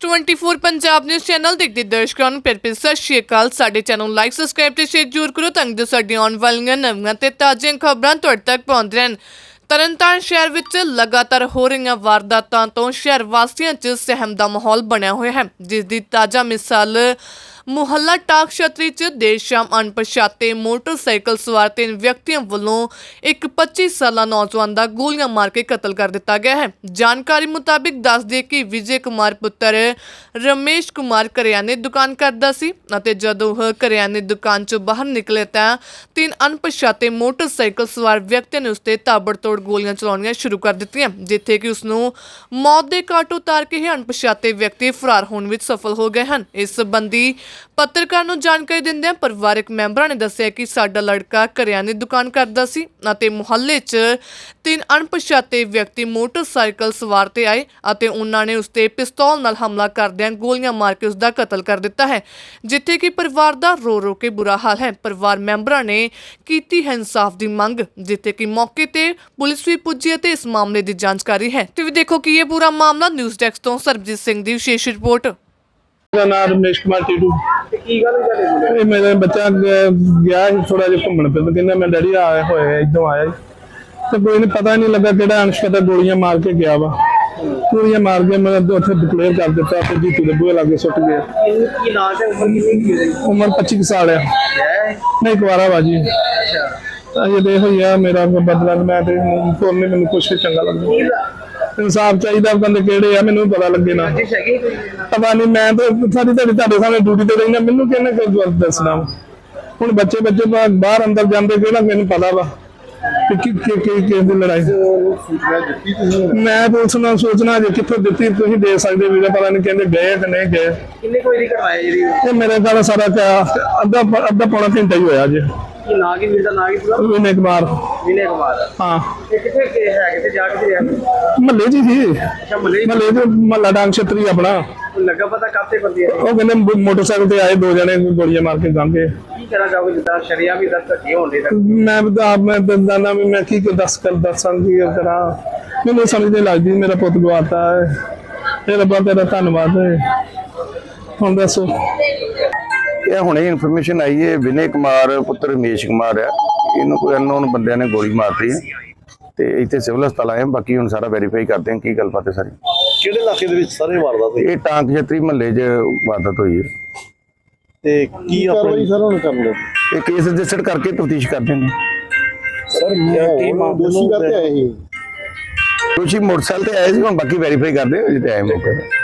24 Punjab news channel ਦੇਖਦੇ ਦਰਸ਼ਕਾਂ ਨੂੰ। ਪਿਆਰ ਭਰੀ ਸਤਿ ਸ਼੍ਰੀ ਅਕਾਲ। ਸਾਡੇ ਚੈਨਲ ਨੂੰ ਲਾਈਕ ਸਬਸਕ੍ਰਾਈਬ ਤੇ ਸ਼ੇਅਰ ਜ਼ਰੂਰ ਕਰੋ। ਤਾਂ ਕਿ ਸਾਡੀਆਂ ਆਉਣ ਵਾਲੀਆਂ ਨਵੀਆਂ ਤੇ ਤਾਜ਼ੀਆਂ ਖਬਰਾਂ ਤੁਹਾਡੇ ਤੱਕ ਪਹੁੰਚ ਰਹਿਣ। ਤਰਨਤਾਰਨ ਸ਼ਹਿਰ ਵਿੱਚ ਲਗਾਤਾਰ ਹੋ ਰਹੀਆਂ ਵਾਰਦਾਤਾਂ ਤੋਂ ਸ਼ਹਿਰ ਵਾਸੀਆਂ 'ਚ ਸਹਿਮ ਦਾ ਮਾਹੌਲ ਬਣਿਆ ਹੋਇਆ ਹੈ। ਜਿਸ ਦੀ ਤਾਜ਼ਾ ਮਿਸਾਲ ਮੁਹੱਲਾ ਟਾਕ ਛਤਰੀ 'ਚ ਦੇਰ ਸ਼ਾਮ ਅਣਪਛਾਤੇ ਮੋਟਰਸਾਈਕਲ ਸਵਾਰ ਤਿੰਨ ਵਿਅਕਤੀਆਂ ਵੱਲੋਂ ਇੱਕ 25 ਸਾਲਾ ਨੌਜਵਾਨ ਦਾ ਗੋਲੀਆਂ ਮਾਰ ਕੇ ਕਤਲ ਕਰ ਦਿੱਤਾ ਗਿਆ ਹੈ। ਜਾਣਕਾਰੀ ਮੁਤਾਬਿਕ ਦੱਸਦੇ ਕਿ ਵਿਜੇ ਕੁਮਾਰ ਪੁੱਤਰ ਰਮੇਸ਼ ਕੁਮਾਰ ਕਰਿਆਨੇ ਦੁਕਾਨ ਕਰਦਾ ਸੀ ਅਤੇ ਜਦੋਂ ਉਹ ਕਰਿਆਨੇ ਦੁਕਾਨ 'ਚੋਂ ਬਾਹਰ ਨਿਕਲੇ ਤਾਂ ਤਿੰਨ ਅਣਪਛਾਤੇ ਮੋਟਰਸਾਈਕਲ ਸਵਾਰ ਵਿਅਕਤੀਆਂ ਨੇ ਉਸ ਤੇ ਤਾਬੜਤੋੜ ਗੋਲੀਆਂ ਚਲਾਉਣੀਆਂ ਸ਼ੁਰੂ ਕਰ ਦਿੱਤੀਆਂ, ਜਿੱਥੇ ਕਿ ਉਸ ਨੂੰ ਮੌਤ ਦੇ ਘਾਟ ਉਤਾਰ ਕੇ ਇਹ ਅਣਪਛਾਤੇ ਵਿਅਕਤੀ ਫਰਾਰ ਹੋਣ ਵਿੱਚ ਸਫਲ ਹੋ ਗਏ ਹਨ। ਇਸ ਸੰਬੰਧੀ ਪੱਤਰਕਾਰ ਨੂੰ ਜਾਣਕਾਰੀ ਦਿੰਦਿਆਂ ਪਰਿਵਾਰਕ ਮੈਂਬਰਾਂ ਨੇ ਦੱਸਿਆ ਕਿ ਸਾਡਾ ਲੜਕਾ ਕਰਿਆਨੇ ਦੁਕਾਨ ਕਰਦਾ ਸੀ ਅਤੇ ਮੁਹੱਲੇ 'ਚ ਤਿੰਨ ਅਣਪਛਾਤੇ ਵਿਅਕਤੀ ਮੋਟਰਸਾਈਕਲ ਸਵਾਰ ਤੇ ਆਏ ਅਤੇ ਉਹਨਾਂ ਨੇ ਉਸ ਤੇ ਪਿਸਤੌਲ ਨਾਲ ਹਮਲਾ ਕਰਦਿਆਂ ਗੋਲੀਆਂ ਮਾਰ ਕੇ ਉਸ ਦਾ ਕਤਲ ਕਰ ਦਿੱਤਾ ਹੈ, ਜਿੱਥੇ ਕਿ ਪਰਿਵਾਰ ਦਾ ਰੋ ਰੋ ਕੇ ਬੁਰਾ ਹਾਲ ਹੈ। ਪਰਿਵਾਰ ਮੈਂਬਰਾਂ ਨੇ ਕੀਤੀ ਹੈ ਇਨਸਾਫ ਦੀ ਮੰਗ, ਜਿੱਥੇ ਕਿ ਮੌਕੇ ਤੇ ਪੁਲਿਸ ਵੀ ਪੁੱਜੀ ਅਤੇ ਇਸ ਮਾਮਲੇ ਦੀ ਜਾਂਚ ਕਰ ਰਹੀ ਹੈ। ਤੇ ਵੀ ਦੇਖੋ ਕਿ ਇਹ ਪੂਰਾ ਮਾਮਲਾ, ਨਿਊਜ਼ ਡੈਸਕ ਤੋਂ ਸਰਬਜੀਤ ਸਿੰਘ ਦੀ ਵਿਸ਼ੇਸ਼ ਰਿਪੋਰਟ। ਮੇਰਾ ਨਾਮ ਰਮੇਸ਼ ਕੁਮਾਰ ਟੀਟੂ ਤੇ ਕੀ ਗੱਲ ਹੋਈ ਤੁਹਾਡੇ ਕੋਲ ਇਹ ਮੇਰਾ ਬੱਚਾ ਗ- ਗਿਆ ਸੀ ਥੋੜਾ ਜਿਹਾ ਘੁੰਮਣ ਫਿਰਨ ਕਹਿੰਦਾ ਮੈਂ ਡੈਡੀ ਆਇਆ ਹੋਇਆ ਇਦੋਂ ਆਇਆ ਸੀ। ਤੇ ਕੋਈ ਨਹੀਂ ਪਤਾ ਨਹੀਂ ਲੱਗਾ ਕਿਹੜਾ ਅਨਸ਼ਕਤਾ ਗੋਲੀਆਂ ਮਾਰ ਕੇ ਗਿਆ ਵਾ। ਗੋਲੀਆਂ ਮਾਰ ਕੇ ਮੈਂ ਉੱਥੇ ਡਿਕਲੇਅਰ ਕਰ ਦਿੱਤਾ ਤੇ ਜੀਤੂ ਦੇ ਬੂਹੇ ਲਾਗੇ ਸੁੱਟ ਗਿਆ। ਇਹਨੂੰ ਕੀ ਨਾਂ ਤੇ ਉਮਰ ਕਿੰਨੀ ਕੀ ਹੋਈ ਉਮਰ 25 ਕੁ ਸਾਲ ਆ। ਹੈ? ਨਹੀਂ ਕੁਵਾਰਾ ਬਾਜੀ ਅੱਛਾ। ਅਜੇ ਦੇ ਹੋਈ ਆ ਮੇਰਾ ਕੋਈ ਬਦਲਾ ਨੀ, ਮੈਂ ਤੇ ਕੋਲ ਨਹੀਂ ਮੈਨੂੰ ਕੁਛ ਚੰਗਾ ਲੱਗਦਾ। ਕੀ ਇਨਸਾਫ ਚਾਹੀਦਾ ਬੰਦੇ ਕਿਹੜੇ ਆ ਮੈਨੂੰ ਪਤਾ ਲੱਗੇ ਨਾ। ਹੈਗੀ ਕੋਈ ਪਤਾ ਨਹੀਂ ਮੈਂ ਤਾਂ ਸਾਰੀ ਤੁਹਾਡੀ ਤੁਹਾਡੇ ਸਾਹਮਣੇ ਡਿਊਟੀ ਤੇ ਰਹਿਣਾ ਮੈਨੂੰ ਕਿਹਨੇ ਕੋਈ ਦੱਸਣਾ? ਹੁਣ ਬੱਚੇ ਬੱਚੇ ਬਾਹਰ ਅੰਦਰ ਜਾਂਦੇ ਕਿਹੜਾ ਮੈਨੂੰ ਪਤਾ ਵਾ ਕਿ ਕਿ ਕਿ ਕਿ ਦੀ ਲੜਾਈ। ਮੈਂ ਪੁਲਿਸ ਨਾਲ ਸੋਚਣਾ ਜੇ ਕਿੱਥੋਂ ਦਿੱਤੀ ਤੁਸੀਂ ਦੇ ਸਕਦੇ ਵੀਰੇ ਪਤਾ ਨਹੀਂ ਕਹਿੰਦੇ ਗਏ ਕਿ ਨਹੀਂ ਗਏ। ਕਿੰਨੇ ਕੋਈ ਦੀ ਕਰਵਾਇਆ ਜਿਹੜੀ ਇਹ ਮੇਰੇ ਨਾਲ ਸਾਰਾ ਅੱਧਾ ਅੱਧਾ ਪੌਣਾ ਘੰਟਾ ਹੀ ਹੋਇਆ ਜੇ। ਕੀ ਨਾਂ ਕੀ ਵੀਰ ਦਾ ਨਾਂ ਕੀ ਪੂਰਾ ਵਿਨੇ ਕੁਮਾਰ। ਵਿਨੇ ਕੁਮਾਰ। ਹਾਂ। ਇਹ ਕਿੱਥੇ ਗਏ ਹੈ ਕਿੱਥੇ ਜਾ ਕੇ ਰਿਹਾ? ਮਹੱਲੇ ਜੀ ਸੀ। ਅੱਛਾ ਮਲੇ ਮਹੱਲੇ ਦੇ ਮਹੱਲਾ ਡਾਂਗ ਛਤਰੀ ਆਪਣਾ। ਲੱਗਾ ਪਤਾ ਕਾਤੇ ਬੰਦੀ ਹੈ ਉਹ ਕਹਿੰਦੇ ਮੋ- ਮੋਟਰਸਾਈਕਲ ਤੇ ਆਏ ਦੋ ਜਣੇ ਗੋਲੀਆਂ ਮਾਰ ਕੇ ਕੀ ਕਰਾਂ ਜਾਓਗੇ ਜਿੱਦਾਂ ਸ਼ਰੀਆ ਵੀ ਦੱਸ ਧੱਕੇ ਹੋਣ ਦੇ ਤੱਕ ਮੈਂ ਤਾਂ ਆਪ ਮੈਂ ਦੰਦਾਨਾ ਵੀ ਮੈਂ ਕੀ ਕੁ ਦੱਸ ਕਰ ਦੱਸਾਂ ਕੀ ਕਰਾਂ। ਮੈਨੂੰ ਸਮਝ ਨਹੀਂ ਲੱਗਦੀ ਮੇਰਾ ਪੁੱਤ ਗਵਾਤਾ ਹੈ। ਇਹ ਰੱਬਾ ਤੇਰਾ ਧੰਨਵਾਦ ਹੈ। ਹੁਣ ਦੱਸੋ। ਇਹ ਹੁਣੇ ਇਨਫੋਰਮੇਸ਼ਨ ਆਈ ਹੈ ਵਿਨੇ ਕੁਮਾਰ ਪੁੱਤਰ ਰਮੇਸ਼ ਕੁਮਾਰ ਹੈ। ਇਹਨੂੰ ਕੋਈ ਅਨਨੋਨ ਬੰਦਿਆਂ ਨੇ ਗੋਲੀ ਮਾਰਤੀ ਹੈ ਤੇ ਇੱਥੇ ਸਿਵਲ ਹਸਪਤਾਲ ਆਏ ਹਾਂ ਬਾਕੀ ਹੁਣ ਸਾਰਾ ਵੈਰੀਫਾਈ ਕਰਦੇ ਹਾਂ ਕੀ ਗੱਲਬਾਤ ਹੈ ਸਾਰੀ। ਕਿਹੜੇ ਇਲਾਕੇ ਦੇ ਵਿੱਚ ਸਾਰੇ ਵਾਰਦਾਤ ਹੋਈ? ਇਹ ਟਾਂਕ ਜਤਰੀ ਮਹੱਲੇ 'ਚ ਵਾਰਦਾਤ ਹੋਈ ਹੈ। ਤੇ ਕੀ ਆਪਣੀ ਸਰ ਹੁਣ ਕਰ ਲਓ ਇਹ ਕੇਸ ਰਜਿਸਟਰ ਕਰਕੇ ਤਫਤੀਸ਼ ਕਰਦੇ ਨੇ ਸਰ ਕੀ ਦੋਸ਼ੀ ਕਰਤੇ ਆਏ ਸੀ। ਦੋਸ਼ੀ ਮੋਟਰਸਾਈਕਲ ਤੇ ਆਏ ਸੀ ਹੁਣ ਬਾਕੀ ਵੈਰੀਫਾਈ ਕਰਦੇ ਹਾਂ ਜਿੱਤੇ ਆਏ ਮੌਕੇ ਤੇ।